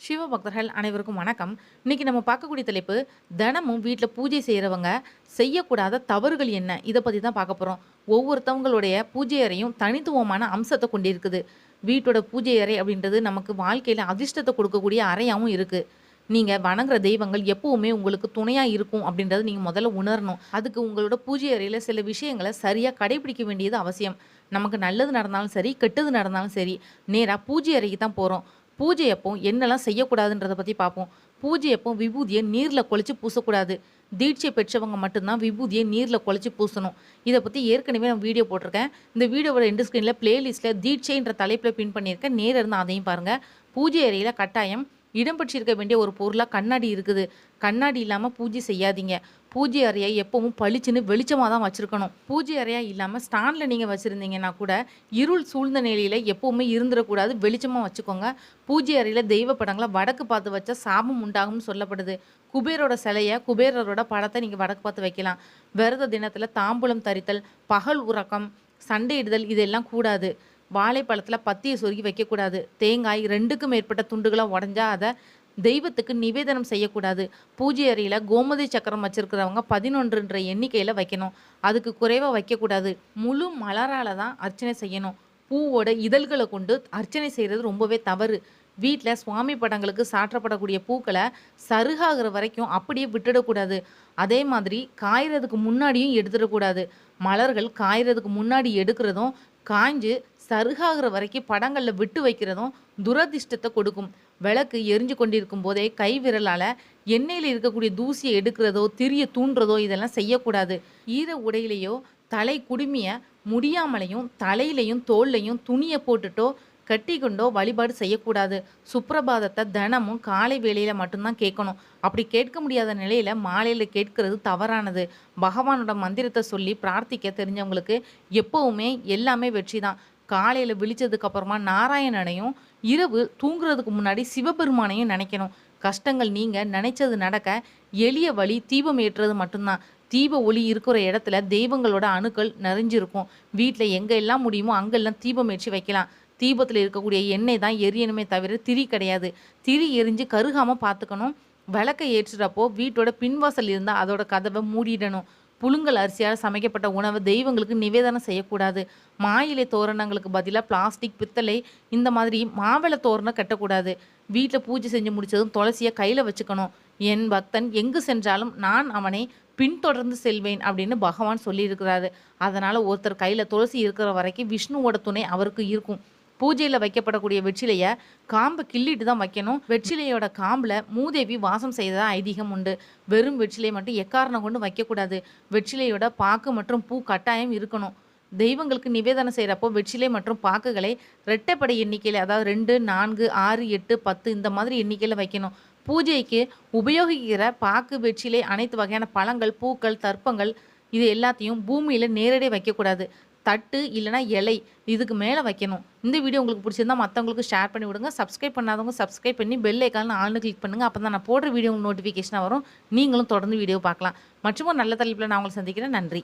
சிவபக்தர்கள் அனைவருக்கும் வணக்கம். இன்னைக்கு நம்ம பார்க்கக்கூடிய தலைப்பு தினமும் வீட்டில் பூஜை செய்கிறவங்க செய்யக்கூடாத தவறுகள் என்ன? இதை பற்றி தான் பார்க்க போகிறோம் ஒவ்வொருத்தவங்களுடைய பூஜை அறையும் தனித்துவமான அம்சத்தை கொண்டிருக்குது. வீட்டோட பூஜை அறை அப்படின்றது நமக்கு வாழ்க்கையில் அதிர்ஷ்டத்தை கொடுக்கக்கூடிய அறையாகவும் இருக்குது நீங்கள் வணங்குற தெய்வங்கள் எப்பவுமே உங்களுக்கு துணையாக இருக்கும் அப்படின்றத நீங்கள் முதல்ல உணரணும். அதுக்கு உங்களோட பூஜை அறையில் சில விஷயங்களை சரியாக கடைபிடிக்க வேண்டியது அவசியம். நமக்கு நல்லது நடந்தாலும் சரி கெட்டது நடந்தாலும் சரி நேராக பூஜை அறைக்கு தான் போகிறோம் பூஜை அப்போ என்னெல்லாம் செய்யக்கூடாதுன்றதை பற்றி பார்ப்போம் பூஜை அப்போ விபூதியை நீரில் குழச்சி பூசக்கூடாது. தீட்சை பெற்றவங்க மட்டும்தான் விபூதியை நீரில் குழச்சி பூசணும். இதை பற்றி ஏற்கனவே நான் வீடியோ போட்டிருக்கேன். இந்த வீடியோவோட எண்டு ஸ்க்ரீனில் பிளேலிஸ்ட்டில் தீட்சைன்ற தலைப்பில் பின் பண்ணியிருக்கேன். நேரில் இருந்து அதையும் பாருங்கள் பூஜை அறையில் கட்டாயம் இடம் பெற்றிருக்க வேண்டிய ஒரு பொருளாக கண்ணாடி இருக்குது. கண்ணாடி இல்லாமல் பூஜை செய்யாதீங்க. பூஜை அறையை எப்பவும் பளிச்சுன்னு வெளிச்சமாக தான் வச்சுருக்கணும். பூஜை அறையா இல்லாமல் ஸ்டாண்டில் நீங்கள் வச்சுருந்தீங்கன்னா கூட இருள் சூழ்ந்த நிலையில் எப்போவுமே இருந்துடக்கூடாது. வெளிச்சமாக வச்சுக்கோங்க. பூஜை அறையில் தெய்வ படங்களை வடக்கு பார்த்து வச்சா சாபம் உண்டாகும்னு சொல்லப்படுது. குபேரோட சிலையை குபேரரோட படத்தை நீங்கள் வடக்கு பார்த்து வைக்கலாம். விரத தினத்தில் தாம்பூலம் தரித்தல் பகல் உறக்கம் சண்டையிடுதல் இதெல்லாம் கூடாது. வாழைப்பழத்தில் பத்தியை சொருகி வைக்கக்கூடாது. தேங்காய் ரெண்டுக்கும் மேற்பட்ட துண்டுகளாக உடஞ்சா அதை தெய்வத்துக்கு நிவேதனம் செய்யக்கூடாது. பூஜை அறையில் கோமதி சக்கரம் வச்சுருக்கிறவங்க பதினொன்றுன்ற எண்ணிக்கையில் வைக்கணும். அதுக்கு குறைவாக வைக்கக்கூடாது. முழு மலரால் தான் அர்ச்சனை செய்யணும். பூவோட இதழ்களை கொண்டு அர்ச்சனை செய்கிறது ரொம்பவே தவறு. வீட்டில் சுவாமி படங்களுக்கு சாற்றப்படக்கூடிய பூக்களை சருகாகிற வரைக்கும் அப்படியே விட்டுடக்கூடாது. அதே மாதிரி காய்கிறதுக்கு முன்னாடியும் எடுத்துடக்கூடாது. மலர்கள் காய்கிறதுக்கு முன்னாடி எடுக்கிறதும் காய்ஞ்சு சருகாகிற வரைக்கும் படங்களில் விட்டு வைக்கிறதும் துரதிர்ஷ்டத்தை கொடுக்கும். விளக்கு எரிஞ்சு கொண்டிருக்கும் போதே கை விரலால் எண்ணெயில் இருக்கக்கூடிய தூசியை எடுக்கிறதோ திரிய தூண்டுறதோ இதெல்லாம் செய்யக்கூடாது. ஈர உடையிலையோ தலை குடுமிய முடியாமலையும் தலையிலையும் தோல்லையும் துணியை போட்டுட்டோ கட்டி கொண்டோ வழிபாடு செய்யக்கூடாது. சுப்பிரபாதத்தை தினமும் காலை வேளையில் மட்டும்தான் கேட்கணும். அப்படி கேட்க முடியாத நிலையில் மாலையில் கேட்கறது தவறானது. பகவானோட மந்திரத்தை சொல்லி பிரார்த்திக்க தெரிஞ்சவங்களுக்கு எப்போவுமே எல்லாமே வெற்றி தான் காலையில் விழிச்சதுக்கு அப்புறமா நாராயணனையும் இரவு தூங்குறதுக்கு முன்னாடி சிவபெருமானையும் நினைக்கணும். கஷ்டங்கள் நீங்கள் நினைச்சது நடக்க எளிய வழி தீபம் ஏற்றுறது மட்டும்தான். தீப ஒளி இருக்கிற இடத்துல தெய்வங்களோட அணுக்கள் நிறைஞ்சிருக்கும். வீட்டில் எங்கே எல்லாம் முடியுமோ அங்கெல்லாம் தீபம் ஏற்றி வைக்கலாம். தீபத்தில் இருக்கக்கூடிய எண்ணெய் தான் எரியணுமே தவிர திரி கிடையாது. திரி எரிஞ்சு கருகாமல் பார்த்துக்கணும். விளக்கை ஏற்றுறப்போ வீட்டோட பின்வாசல் இருந்தால் அதோட கதவை மூடிடணும். புழுங்கல் அரிசியால் சமைக்கப்பட்ட உணவை தெய்வங்களுக்கு நிவேதனம் செய்யக்கூடாது. மாயிலை தோரணங்களுக்கு பதிலாக பிளாஸ்டிக் பித்தளை இந்த மாதிரி மாவிளை தோரணம் கட்டக்கூடாது. வீட்டில் பூஜை செஞ்சு முடித்ததும் துளசியை கையில் வச்சுக்கணும். என் பக்தன் எங்கு சென்றாலும் நான் அவனை பின்தொடர்ந்து செல்வேன் அப்படின்னு பகவான் சொல்லியிருக்கிறாரு. அதனால் ஒருத்தர் கையில் துளசி இருக்கிற வரைக்கும் விஷ்ணுவோட துணை அவருக்கு இருக்கும். பூஜையில் வைக்கப்படக்கூடிய வெற்றிலையை காம்பை கிள்ளிட்டு தான் வைக்கணும். வெற்றிலையோட காம்பில் மூதேவி வாசம் செய்ததாக ஐதீகம் உண்டு. வெறும் வெற்றிலை மட்டும் எக்காரணம் கொண்டு வைக்கக்கூடாது. வெற்றிலையோட பாக்கு மற்றும் பூ கட்டாயம் இருக்கணும். தெய்வங்களுக்கு நிவேதனம் செய்கிறப்போ வெற்றிலை மற்றும் பாக்குகளை ரெட்டைப்படை எண்ணிக்கையில் அதாவது ரெண்டு நான்கு ஆறு எட்டு பத்து இந்த மாதிரி எண்ணிக்கையில் வைக்கணும். பூஜைக்கு உபயோகிக்கிற பாக்கு வெற்றிலை அனைத்து வகையான பழங்கள் பூக்கள் தர்ப்பங்கள் இது எல்லாத்தையும் பூமியில் நேரடியாக வைக்கக்கூடாது. தட்டு இல்லைனா இலை இதுக்கு மேலே வைக்கணும். இந்த வீடியோ உங்களுக்கு பிடிச்சிருந்தா மற்றவங்களுக்கு ஷேர் பண்ணி விடுங்க. சப்ஸ்கிரைப் பண்ணாதவங்க சப்ஸ்கிரைப் பண்ணி பெல் ஐக்கான ஆள்னு கிளிக் பண்ணுங்கள் அப்போ தான் நான் போடுற வீடியோ நோட்டிஃபிகேஷனாக வரும். நீங்களும் தொடர்ந்து வீடியோ பார்க்கலாம். மற்றும் நல்ல தலைப்பில் நான் உங்களை சந்திக்கிறேன். நன்றி.